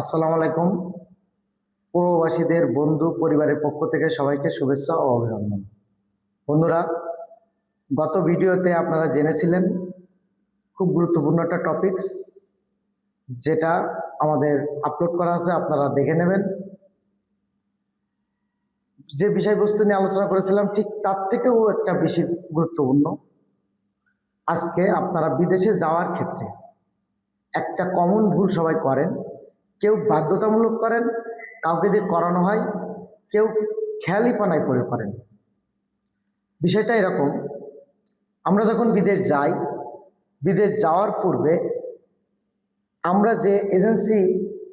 আসসালামু আলাইকুম। প্রবাসীদের বন্ধু পরিবারের পক্ষ থেকে সবাইকে শুভেচ্ছা ও অভিনন্দন। বন্ধুরা, গত ভিডিওতে আপনারা জেনেছিলেন খুব গুরুত্বপূর্ণ একটা টপিকস যেটা আমাদের আপলোড করা আছে, আপনারা দেখে নেবেন। যে বিষয়বস্তু নিয়ে আলোচনা করেছিলাম, ঠিক তার থেকেও একটা বেশি গুরুত্বপূর্ণ। আজকে আপনারা বিদেশে যাওয়ার ক্ষেত্রে একটা কমন ভুল সবাই করেন। কেউ বাধ্যতামূলক করেন, কাউকে দিয়ে করানো হয়, কেউ খেয়ালিপানায় পড়ে করেন বিষয়টা এরকম, আমরা যখন বিদেশ যাই, বিদেশ যাওয়ার পূর্বে আমরা যে এজেন্সি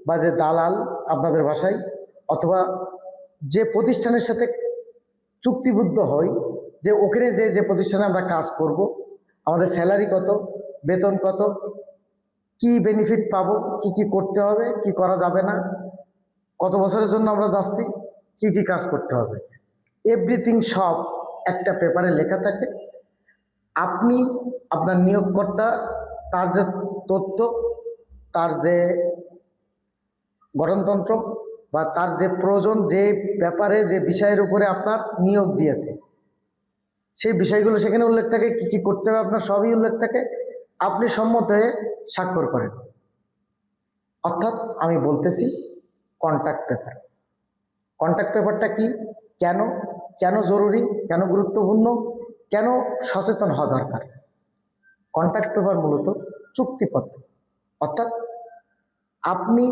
বা যে দালাল আপনাদের ভাষায় অথবা যে প্রতিষ্ঠানের সাথে চুক্তিবদ্ধ হই, যে ওখানে যে যে প্রতিষ্ঠানে আমরা কাজ করব, আমাদের স্যালারি কত, বেতন কত কি বেনিফিট পাবো, কি কি করতে হবে, কি করা যাবে না, কত বছরের জন্য আমরা যাচ্ছি, কি কি কাজ করতে হবে। এভরিথিং সব একটা পেপারে লেখা থাকে। আপনি আপনার নিয়োগকর্তা, তার যে তথ্য, তার যে গঠনতন্ত্র বা তার যে প্রয়োজন, যে ব্যাপারে, যে বিষয়ের উপরে আপনার নিয়োগ দিয়েছে, সেই বিষয়গুলো সেখানে উল্লেখ থাকে, কি কি করতে হবে আপনার, সবই উল্লেখ থাকে। আপনি সম্মত হয়ে স্বাক্ষর করেন। অর্থাৎ আমি বলতেছি কন্ট্যাক্ট পেপার কন্ট্যাক্ট পেপারটা কি? কেন? কেন জরুরি? কেন গুরুত্বপূর্ণ? কেন সচেতন হওয়া দরকার? কন্ট্যাক্ট পেপার মূলত চুক্তিপত্র। অর্থাৎ আপনি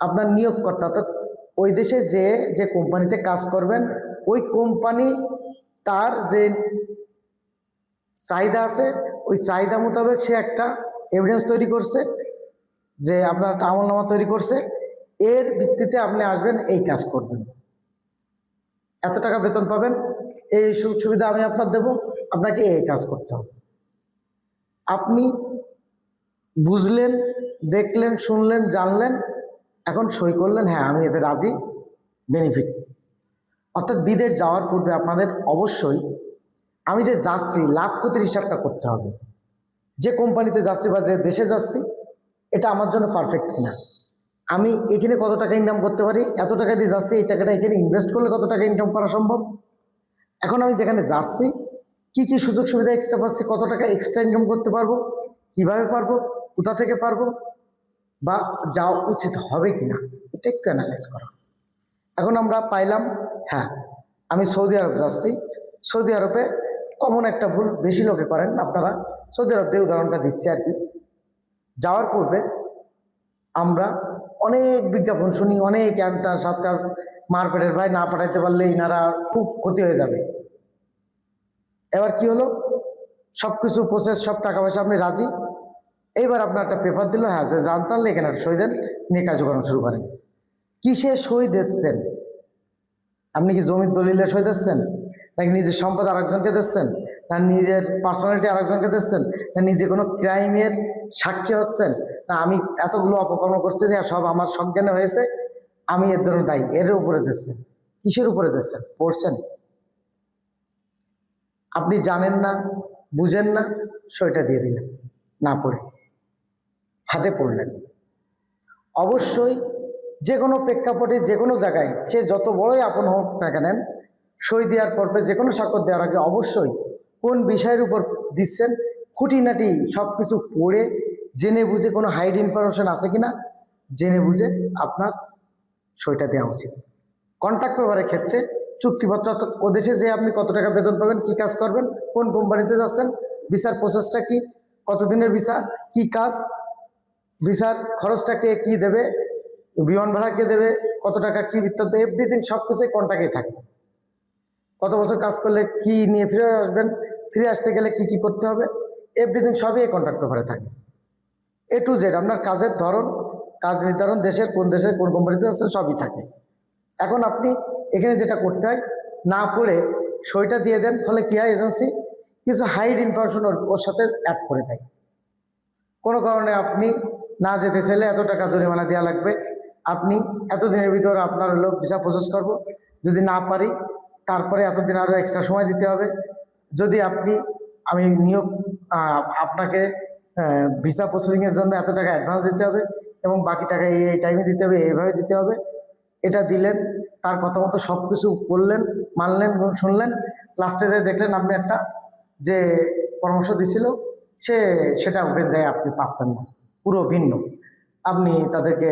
আপনার নিয়োগকর্তা, অর্থাৎ ওই দেশে যে যে কোম্পানিতে কাজ করবেন, ওই কোম্পানি তার যে চাহিদা আছে, ওই চাহিদা মোতাবেক সে একটা এভিডেন্স তৈরি করছে যে আপনার একটা আমলনামা তৈরি করছে। এর ভিত্তিতে আপনি আসবেন, এই কাজ করবেন। এত টাকা বেতন পাবেন, এই সুযোগ সুবিধা আমি আপনার দেব, আপনাকে এই কাজ করতে হবে। আপনি বুঝলেন, দেখলেন, শুনলেন, জানলেন, এখন সই করলেন হ্যাঁ আমি এতে রাজি বেনিফিট অর্থাৎ বিদেশ যাওয়ার পূর্বে আপনাদের অবশ্যই, আমি যে যাচ্ছি, লাভ ক্ষতির হিসাবটা করতে হবে। যে কোম্পানিতে যাচ্ছি বা যে দেশে যাচ্ছি, এটা আমার জন্য পারফেক্ট কিনা? আমি এখানে কত টাকা ইনকাম করতে পারি? এত টাকা দিয়ে যাচ্ছি, এই টাকাটা এখানে ইনভেস্ট করলে কত টাকা ইনকাম করা সম্ভব? এখন আমি যেখানে যাচ্ছি, কি কি সুযোগ সুবিধা এক্সট্রা পাচ্ছি? কত টাকা এক্সট্রা ইনকাম করতে পারব? কীভাবে পারব? কোথা থেকে পারব? বা যাওয়া উচিত হবে কিনা? এটা একটু অ্যানালাইজ করা। এখন আমরা পাইলাম হ্যাঁ আমি সৌদি আরব যাচ্ছি। সৌদি আরবে কমন একটা ভুল, বেশি লোকে করেন আপনারা। সৌদি আরব উদাহরণটা দিচ্ছি আর কি। যাওয়ার পূর্বে আমরা অনেক বিজ্ঞাপন শুনি, অনেক ক্যান্টার সাত কাজ মারপেটের ভাই না পাঠাইতে পারলে ইনারা খুব ক্ষতি হয়ে যাবে। এবার কি হলো? সব কিছু প্রসেস সব টাকা পয়সা আপনি রাজি? এইবার আপনার একটা পেপার দিল হ্যাঁ যে জানতাম এখানে একটা সই দেন, নিয়ে কার্যক্রম শুরু করেন। কিসে সই দিচ্ছেন? আপনি কি জমির দলিলে সই দিচ্ছেন? নাকি নিজের সম্পদ আরেকজনকে দিচ্ছেন? না নিজের পার্সোনালিটি আরেকজনকে দিচ্ছেন, না নিজে কোনো ক্রাইমের সাক্ষী হচ্ছেন, না আমি এতগুলো অপকর্ম করছি যে সব আমার সজ্ঞানে হয়েছে, আমি এর জন্য দায়ী, এর উপরে দিচ্ছেন, কিসের উপরে দিচ্ছেন, পড়ছেন? আপনি জানেন না, বুঝেন না, সইটা দিয়ে দিলেন, না পড়ে, হাতে পড়লেন। অবশ্যই যে কোনো প্রেক্ষাপটে যে কোনো জায়গায়, সে যত বড়ই আপন হোক না কেন সই দেওয়ার পর্বে যে কোনো স্বাক্ষর দেওয়ার আগে অবশ্যই কোন বিষয়ের উপর দিচ্ছেন, খুঁটিনাটি সব কিছু পড়ে জেনে বুঝে কোনো হাইড ইনফরমেশন আছে কি না জেনে বুঝে আপনার সইটা দেওয়া উচিত। কন্ট্যাক্ট পেপারের ক্ষেত্রে চুক্তিপত্র অর্থাৎ দেশে যে আপনি কত টাকা বেতন পাবেন, কি কাজ করবেন, কোন কোম্পানিতে যাচ্ছেন, ভিসার প্রসেসটা কি, কতদিনের ভিসা, কি কাজ, ভিসার খরচটা কে কী দেবে, বিমান ভাড়া কে দেবে, কত টাকা, কী বৃত্তান্ত এভরিথিং সব কিছুই কন্ট্যাক্টেই থাকে কত বছর কাজ করলে কি নিয়ে ফিরে আসবেন ফিরে আসতে গেলে কি কি করতে হবে? এভরিথিং সবই এই কন্ট্যাক্ট পেপারে থাকে। এ টু জেড আপনার কাজের ধরন, কাজ নির্ধারণ, দেশের কোন দেশে কোন কোম্পানিতে আছে, সবই থাকে। এখন আপনি এখানে যেটা করতে হয়, না পড়ে সইটা দিয়ে দেন, ফলে কী হয় এজেন্সি কিছু হাইড ইনফরমেশন ওর সাথে অ্যাড করে দেয়। কোনো কারণে আপনি না যেতে চাইলে এত টাকা জরিমানা দেওয়া লাগবে। আপনি এতদিনের ভিতর আপনার লোক ভিসা প্রসেস করব। যদি না পারি, তারপরে এতদিন আরও এক্সট্রা সময় দিতে হবে। যদি আপনি, আমি নিয়োগ আপনাকে ভিসা প্রসেসিংয়ের জন্য এত টাকা অ্যাডভান্স দিতে হবে এবং বাকি টাকা এই টাইমে দিতে হবে, এইভাবে দিতে হবে, এটা দিলেন, তার কথা মতো সব কিছু করলেন মানলেন এবং শুনলেন। লাস্টে যে দেখলেন আপনি একটা যে পরামর্শ দিছিল, সে, সেটা ওকে দেয় আপনি পাচ্ছেন না, পুরো ভিন্ন। আপনি তাদেরকে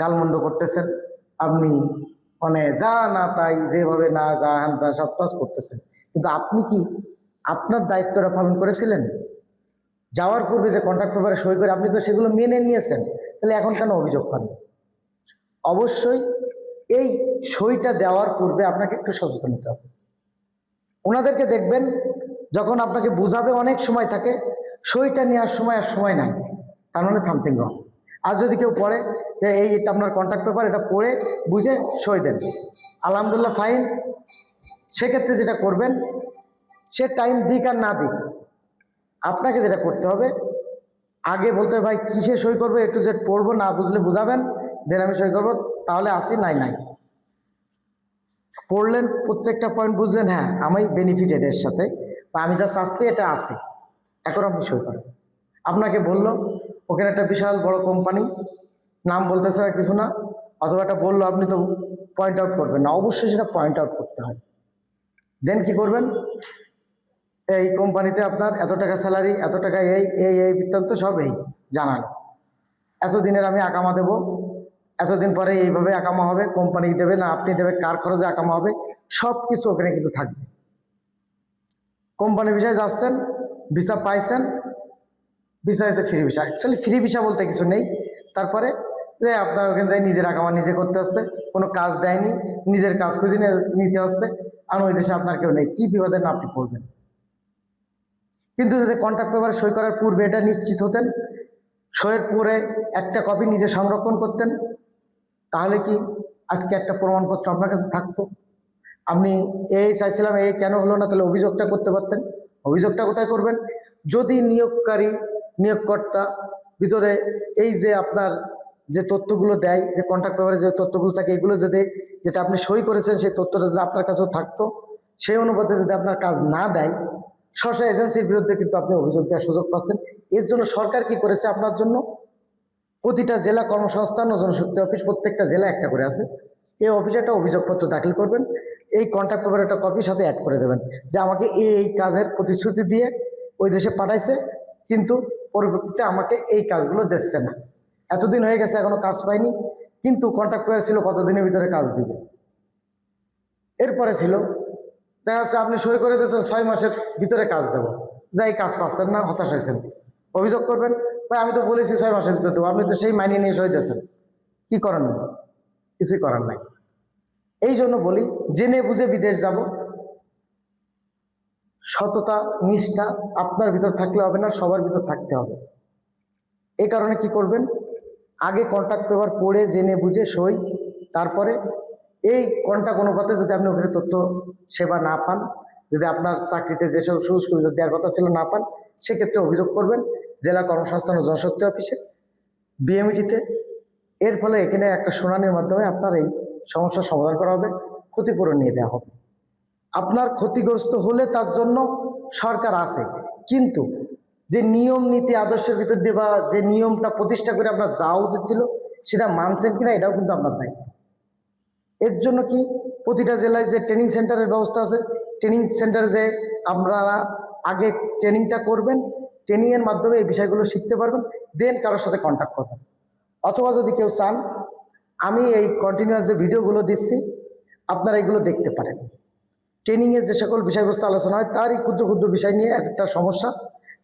গালমন্দ করতেছেন, আপনি মানে যা না তাই যেভাবে না যা হ্যান তা সব কাজ করতেছেন। কিন্তু আপনি কি আপনার দায়িত্বটা পালন করেছিলেন? যাওয়ার পূর্বে যে কন্ট্রাক্ট পেপারে সই করে আপনি তো সেগুলো মেনে নিয়েছেন, তাহলে এখন কেন অভিযোগ করেন? অবশ্যই এই সইটা দেওয়ার পূর্বে আপনাকে একটু সচেতন হতে হবে। ওনাদেরকে দেখবেন যখন আপনাকে বুঝাবে অনেক সময় থাকে, সইটা নেওয়ার সময় আর সময় নাই, তার মানে সামথিং রং আর যদি কেউ পড়ে যে এই এটা আপনার কন্ট্যাক্ট পেপার এটা পড়ে বুঝে সই দেন। আলহামদুলিল্লাহ ফাইন সেক্ষেত্রে যেটা করবেন সে টাইম দিক আর না দিক আপনাকে যেটা করতে হবে আগে বলতে হবে, ভাই কিসে সই করব একটু জেড পড়ব না বুঝলে বুঝাবেন দেন আমি সই করব। তাহলে আসি নাই নাই। পড়লেন প্রত্যেকটা পয়েন্ট বুঝলেন হ্যাঁ আমি বেনিফিটেড এর সাথে বা আমি যা চাচ্ছি এটা আছে এখন আপনি সই করেন। আপনাকে বলল ওখানে একটা বিশাল বড় কোম্পানি নাম বলতেছে না কিছু না অথবা এটা বলল আপনি তো পয়েন্ট আউট করবেন না। অবশ্যই সেটা পয়েন্ট আউট করতে হয়। দেন কি করবেন? এই কোম্পানিতে আপনার এত টাকা স্যালারি এত টাকা এই এই এই বৃত্তান্ত সব এই, জানানো। এতদিনের আমি আকামা দেব। এতদিন পরে এইভাবে আকামা হবে, কোম্পানি দেবে না, আপনি দেবে, কার খরচে আকামা হবে সব কিছু ওখানে কিন্তু থাকবে। কোম্পানি বিষয়ে যাচ্ছেন, ভিসা পাইছেন, ভিসা এসে free visa. Actually free visa বলতে কিছু নেই। তারপরে যে আপনার ওখানে যাই, নিজের আকামা নিজে করতে হচ্ছে কোনো কাজ দেয়নি, নিজের কাজ খুঁজে নিতে হচ্ছে আর ওই দেশে আপনার কেউ নেই। কী বিপদে না আপনি পড়বেন? কিন্তু যদি কন্ট্রাক্ট পেপারে সই করার পূর্বে এটা নিশ্চিত হতেন, সইয়ের পরে একটা কপি নিজে সংরক্ষণ করতেন, তাহলে কি আজকে একটা প্রমাণপত্র আপনার কাছে থাকতো? আপনি এই চাইছিলাম, এই কেন হলো না, তাহলে অভিযোগটা করতে পারতেন। অভিযোগটা কোথায় করবেন? যদি নিয়োগকারী, নিয়োগকর্তা ভিতরে এই যে আপনার যে তথ্যগুলো দেয়, যে কন্ট্রাক্ট পেপারে যে তথ্যগুলো থাকে, এগুলো যদি যেটা আপনি সই করেছেন, সেই তথ্যটা যদি আপনার কাছেও থাকতো, সেই অনুপাতে যদি আপনার কাজ না দেয় স্বশা এজেন্সির বিরুদ্ধে কিন্তু আপনি অভিযোগ দেওয়ার সুযোগ পাচ্ছেন। এর জন্য সরকার কি করেছে আপনার জন্য? প্রতিটা জেলা কর্মসংস্থান ও জনশক্তি অফিস, প্রত্যেকটা জেলা একটা করে আছে। এই অফিসে একটা অভিযোগপত্র দাখিল করবেন, এই কন্ট্যাক্ট পেপার একটা কপি সাথে অ্যাড করে দেবেন, যে আমাকে এই এই কাজের প্রতিশ্রুতি দিয়ে ওই দেশে পাঠাইছে, কিন্তু পরবর্তীতে আমাকে এই কাজগুলো দিচ্ছে না। এতদিন হয়ে গেছে, এখনও কাজ পাইনি, কিন্তু কন্ট্যাক্ট পেপার ছিল কতদিনের ভিতরে কাজ দিবে। এরপরে ছিল, দেখা যাচ্ছে আপনি সই করে দিয়েছেন, ছয় মাসের ভিতরে কাজ দেবো। যাই কাজ পাচ্ছেন না, হতাশ হয়েছেন। অভিযোগ করবেন, ভাই, আমি তো বলেছি ছয় মাসের ভিতরে দেবো, আপনি তো সেই মাইনে নিয়ে সই দিয়েছেন। কী করেন? কিছুই করার নাই। এই জন্য বলি, জেনে বুঝে বিদেশ যাব। সততা, নিষ্ঠা আপনার ভিতর থাকলে হবে না, সবার ভিতর থাকতে হবে। এই কারণে কি করবেন? আগে কন্ট্যাক্ট পেপার পড়ে জেনে বুঝে সই, তারপরে এই কন্ট্যাক্ট অনুপাতে যদি আপনি ওখানে তথ্য সেবা না পান, যদি আপনার চাকরিতে যেসব সুযোগ সুবিধা দেওয়ার কথা ছিল না পান, সেক্ষেত্রে অভিযোগ করবেন জেলা কর্মসংস্থান ও জনশক্তি অফিসে, বিএমইটিতে। এর ফলে এখানে একটা শুনানির মাধ্যমে আপনার এই সমস্যার সমাধান করা হবে, ক্ষতিপূরণ নিয়ে দেওয়া হবে। আপনার ক্ষতিগ্রস্ত হলে তার জন্য সরকার আছে, কিন্তু যে নিয়ম, নীতি, আদর্শের ভিতর দিয়ে বা যে নিয়মটা প্রতিষ্ঠা করে আপনার যাওয়া উচিত ছিল, সেটা মানছেন কিনা এটাও কিন্তু আপনার দায়িত্ব এর জন্য কি প্রতিটা জেলায় যে ট্রেনিং সেন্টারের ব্যবস্থা আছে ট্রেনিং সেন্টারে যে আপনারা আগে ট্রেনিংটা করবেন ট্রেনিংয়ের মাধ্যমে এই বিষয়গুলো শিখতে পারবেন দেন কারোর সাথে কন্ট্যাক্ট করবেন। অথবা যদি কেউ চান, আমি এই কন্টিনিউয়াস যে ভিডিওগুলো দিচ্ছি, আপনারা এগুলো দেখতে পারেন। ট্রেনিংয়ের যে সকল বিষয়বস্তু আলোচনা হয়, তারই ক্ষুদ্র ক্ষুদ্র বিষয় নিয়ে একটা সমস্যা।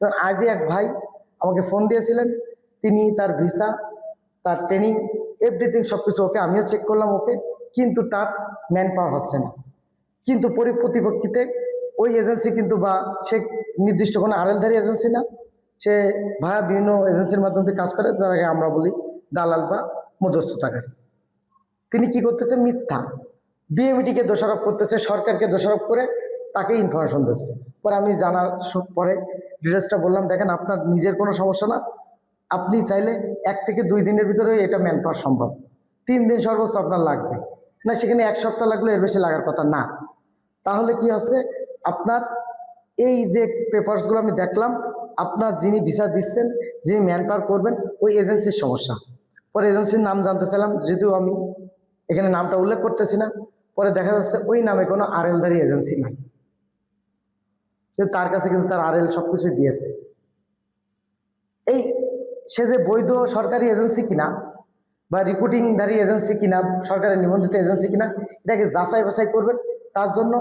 তো আজই এক ভাই আমাকে ফোন দিয়েছিলেন। তিনি তার ভিসা তার ট্রেনিং এভরিথিং সব কিছু ওকে, আমিও চেক করলাম ওকে, কিন্তু তার ম্যান পাওয়ার হচ্ছে না। কিন্তু পরি- প্রতিপক্ষিতে ওই এজেন্সি কিন্তু বা সে নির্দিষ্ট কোনো আড়েলধারী এজেন্সি না, সে ভায়া বিভিন্ন এজেন্সির মাধ্যমে কাজ করে তাকে আমরা বলি দালাল বা মধ্যস্থতাকারী তিনি কি করতেছে? মিথ্যা। বিএমইটিকে দোষারোপ করতেছে, সরকারকে দোষারোপ করে তাকে ইনফরমেশন দিচ্ছে। পরে আমি জানার পরে ডিটেলসটা বললাম, দেখেন আপনার নিজের কোনো সমস্যা না। আপনি চাইলে এক থেকে দুই দিনের ভিতরে এটা ম্যান পাওয়া সম্ভব। তিন দিন সর্বোচ্চ আপনার লাগবে। না, সেখানে এক সপ্তাহ লাগলে এর বেশি লাগার কথা না। তাহলে কি আছে আপনার এই যে পেপারসগুলো আমি দেখলাম, আপনার যিনি ভিসা দিচ্ছেন, যিনি ম্যান পাওয়ার করবেন, ওই এজেন্সির সমস্যা। পরে এজেন্সির নাম জানতে চাইলাম, যদিও আমি এখানে নামটা উল্লেখ করতেছি না। পরে দেখা যাচ্ছে ওই নামে কোনো আরএলধারী এজেন্সি নাই। কিন্তু তার কাছে কিন্তু তার আরএল সব কিছু দিয়েছে। এই সে যে বৈধ সরকারি এজেন্সি কিনা বা রিক্রুটিংধারী এজেন্সি কিনা, সরকারের নিবন্ধিত এজেন্সি কিনা, এটাকে যাচাই বাছাই করবেন। তার জন্য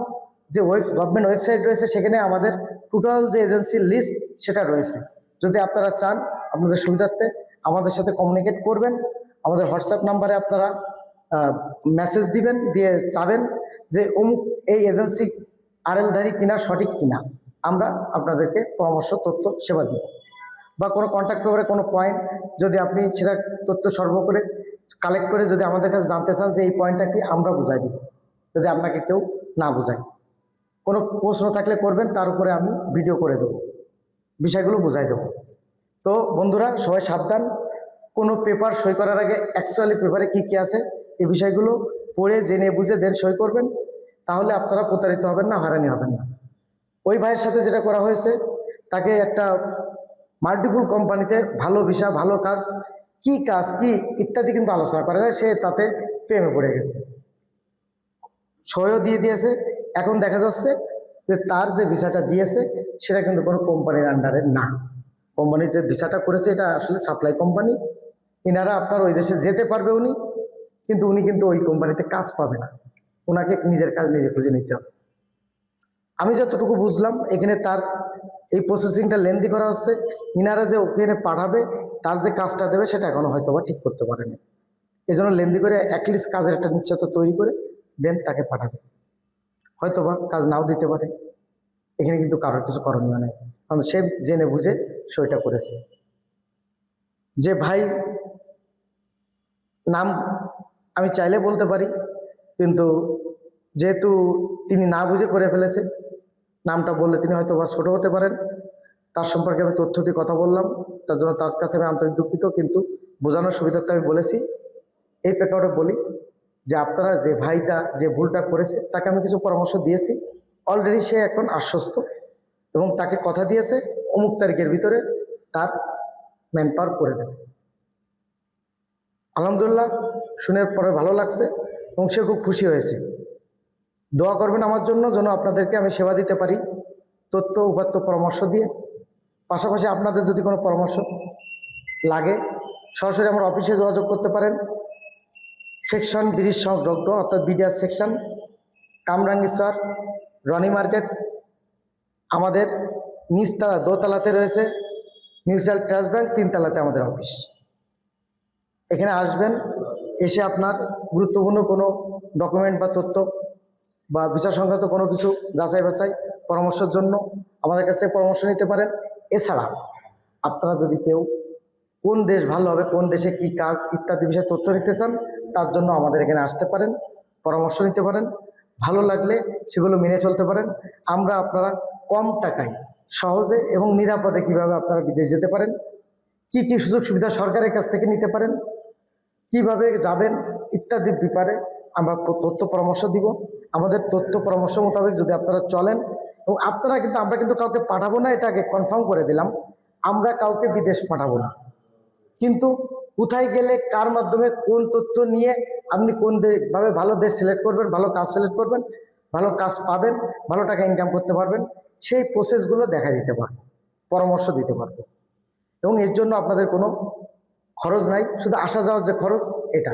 যে ওয়েব গভর্নমেন্ট ওয়েবসাইট রয়েছে, সেখানে আমাদের টোটাল যে এজেন্সির লিস্ট সেটা রয়েছে। যদি আপনারা চান আপনাদের সুবিধার্থে আমাদের সাথে কমিউনিকেট করবেন, আমাদের হোয়াটসঅ্যাপ নাম্বারে আপনারা মেসেজ দিবেন, দিয়ে চাবেন যে অমুক এই এজেন্সি আরএলধারী কিনা, সঠিক কিনা। আমরা আপনাদেরকে পরামর্শ, তথ্য, সেবা দিব। বা কোনো কন্ট্যাক্ট পেপারে কোনো পয়েন্ট যদি আপনি সেটা তথ্য সর্ব করে কালেক্ট করে যদি আমাদের কাছে জানতে চান যে এই পয়েন্টটা কি, আমরা বুঝাই দিব। যদি আপনাকে কেউ না বোঝায়। কোনো প্রশ্ন থাকলে করবেন, তার উপরে আমি ভিডিও করে দেবো। বিষয়গুলো বুঝাই দেবো। তো বন্ধুরা, সবাই সাবধান। কোনো পেপার সই করার আগে অ্যাকচুয়ালি পেপারে কি কি আছে, এই বিষয়গুলো পড়ে, জেনে, বুঝে দেন সই করবেন। তাহলে আপনারা প্রতারিত হবেন না, হয়রানি হবেন না। ওই ভাইয়ের সাথে যেটা করা হয়েছে, তাকে একটা মাল্টিপুল কোম্পানিতে ভালো ভিসা ভালো কাজ, কি কাজ, কি ইত্যাদি কিন্তু আলোচনা করে না সে তাতে প্রেমে পড়ে গেছে। ছয়ও দিয়ে দিয়েছে। এখন দেখা যাচ্ছে যে তার যে ভিসাটা দিয়েছে, সেটা কিন্তু কোনো কোম্পানির আন্ডারে না। কোম্পানির যে ভিসাটা করেছে, এটা আসলে সাপ্লাই কোম্পানি এনারা আপনার ওই দেশে যেতে পারবে উনি, কিন্তু উনি কিন্তু ওই কোম্পানিতে কাজ পাবে না। ওনাকে নিজের কাজ নিজে খুঁজে নিতে হবে। আমি যতটুকু বুঝলাম, এখানে তার এই প্রসেসিংটা লেন্দি করা হচ্ছে। ইনারা যে ওখানে পাঠাবে, তার যে কাজটা দেবে, সেটা এখনও হয়তো বা ঠিক করতে পারেনি। এই জন্য লেন্দি করে অ্যাটলিস্ট কাজের একটা নিশ্চয়তা তৈরি করে দেন তাকে পাঠাবে। হয়তো বা কাজ নাও দিতে পারে। এখানে কিন্তু কারোর কিছু করণীয় নেই। কারণ সে জেনে বুঝে সইটা করেছে। যে ভাই, নাম আমি চাইলে বলতে পারি, কিন্তু যেহেতু তিনি না বুঝে করে ফেলেছে নামটা বললে তিনি হয়তো বা ছোটো হতে পারেন। তার সম্পর্কে আমি তথ্য দিয়ে কথা বললাম। তার জন্য তার কাছে আমি আন্তরিক দুঃখিত, কিন্তু বোঝানোর সুবিধার্থে আমি বলেছি। এই প্রেক্ষাপটে বলি যে আপনারা যে ভাইটা যে ভুলটা করেছে, তাকে আমি কিছু পরামর্শ দিয়েছি। অলরেডি সে এখন আশ্বস্ত এবং তাকে কথা দিয়েছে অমুক তারিখের ভিতরে তার ম্যান পাওয়ার করে দেবে। আলহামদুলিল্লাহ, শুনে পরে ভালো লাগছে এবং সে খুব খুশি হয়েছে। দোয়া করবেন আমার জন্য যেন আপনাদেরকে আমি সেবা দিতে পারি, তথ্য, উপাত্ত, পরামর্শ দিয়ে। পাশাপাশি আপনাদের যদি কোনো পরামর্শ লাগে, সরাসরি আমার অফিসে যোগাযোগ করতে পারেন। সেকশন ব্রিজ সংলগ্ন, অর্থাৎ BDR section, Kamrangishwar, Roni market, আমাদের নিচতলা, দোতলাতে রয়েছে মিউচুয়াল ট্রাস্ট ব্যাংক, তিনতলাতে আমাদের অফিস। এখানে আসবেন, এসে আপনার গুরুত্বপূর্ণ কোনো ডকুমেন্ট বা তথ্য বা বিচার সংক্রান্ত কোনো কিছু যাচাই বাছাই পরামর্শের জন্য আমাদের কাছ থেকে পরামর্শ নিতে পারেন। এছাড়া আপনারা যদি কেউ কোন দেশ ভালো হবে, কোন দেশে কি কাজ ইত্যাদি বিষয়ে তথ্য নিতে চান, তার জন্য আমাদের এখানে আসতে পারেন, পরামর্শ নিতে পারেন। ভালো লাগলে সেগুলো মেনে চলতে পারেন। আমরা আপনারা কম টাকায়, সহজে এবং নিরাপদে কীভাবে আপনারা বিদেশ যেতে পারেন, কি কি সুযোগ সুবিধা সরকারের কাছ থেকে নিতে পারেন, কীভাবে যাবেন ইত্যাদি ব্যাপারে আমরা তথ্য পরামর্শ দিব। আমাদের তথ্য পরামর্শ মোতাবেক যদি আপনারা চলেন, এবং আপনারা কিন্তু, আমরা কিন্তু কাউকে পাঠাবো না এটাকে কনফার্ম করে দিলাম। আমরা কাউকে বিদেশ পাঠাবো না। কিন্তু কোথায় গেলে, কার মাধ্যমে, কোন তথ্য নিয়ে আপনি কোন ভাবে ভালো দেশ সিলেক্ট করবেন, ভালো কাজ সিলেক্ট করবেন, ভালো কাজ পাবেন, ভালো টাকা ইনকাম করতে পারবেন, সেই প্রসেসগুলো দেখা দিতে পারব, পরামর্শ দিতে পারবে। এবং এর জন্য আপনাদের কোনো খরচ নাই, শুধু আসা যাওয়ার যে খরচ, এটা।